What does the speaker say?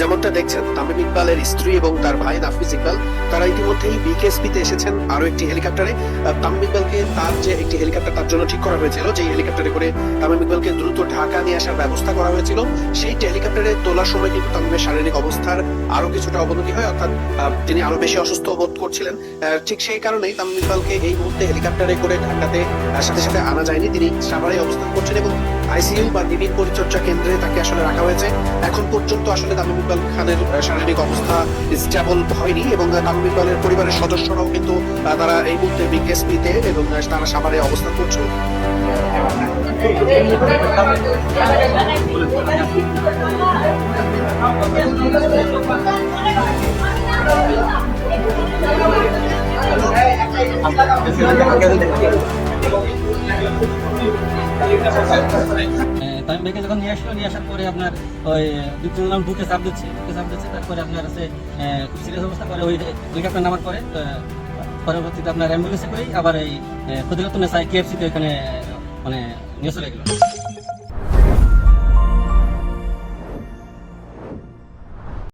যেমনটা দেখছেন, তামিম ইকবালের স্ত্রী এবং তার ভাই নাফিজ ইকবাল, তারা ইতিমধ্যেই বিকেএসপি তে এসেছেন আরও একটি হেলিকপ্টারে। তামিম ইকবালকে তার যে একটি হেলিকপ্টার, তার জন্য ঠিক করা হয়েছিল যে হেলিকপ্টারে করে তামিম ইকবালকে দ্রুত ঢাকা নিয়ে আসার ব্যবস্থা করা হয়েছিল, সেই হেলিকপ্টারে তোলার সময় কিন্তু তামিমের শারীরিক অবস্থার আরও কিছুটা অবনতি হয়, অর্থাৎ তিনি আরও বেশি অসুস্থ বোধ করছিলেন। ঠিক সেই কারণেই তামিম ইকবালকে এই মুহূর্তে হেলিকপ্টারে করে ঢাকাতে সাথে সাথে আনা যায়নি। তিনি সাভারে অবস্থান করছেন এবং আইসিইউ বা নিবিড় পরিচর্যা কেন্দ্রে তাকে আসলে রাখা হয়েছে। এখন পর্যন্ত আসলে তামিম ইকবাল খানের শারীরিক অবস্থা স্টেবল হয়নি এবং তামিম ইকবালের পরিবারের সদস্যরাও কিন্তু তারা এই মুহূর্তে বিকেএসপিতে এবং তারা সাভারে অবস্থান করছে। তামিম ভাইকে যখন নিয়ে আসলো, নিয়ে আসার পরে আপনার ওই দুজন নাম বুকে চাপ দিচ্ছে, বুকে চাপ দিচ্ছে, তারপরে আপনার আছে খুব সিরিয়াস অবস্থা করে। ওই হেলিকপ্টার নামার পরে পরবর্তীতে আপনার অ্যাম্বুলেন্সে করেই আবার এই ফজিলাতুন্নেসা কেএফসিতে ওখানে মানে নিয়ে চলে গেলো।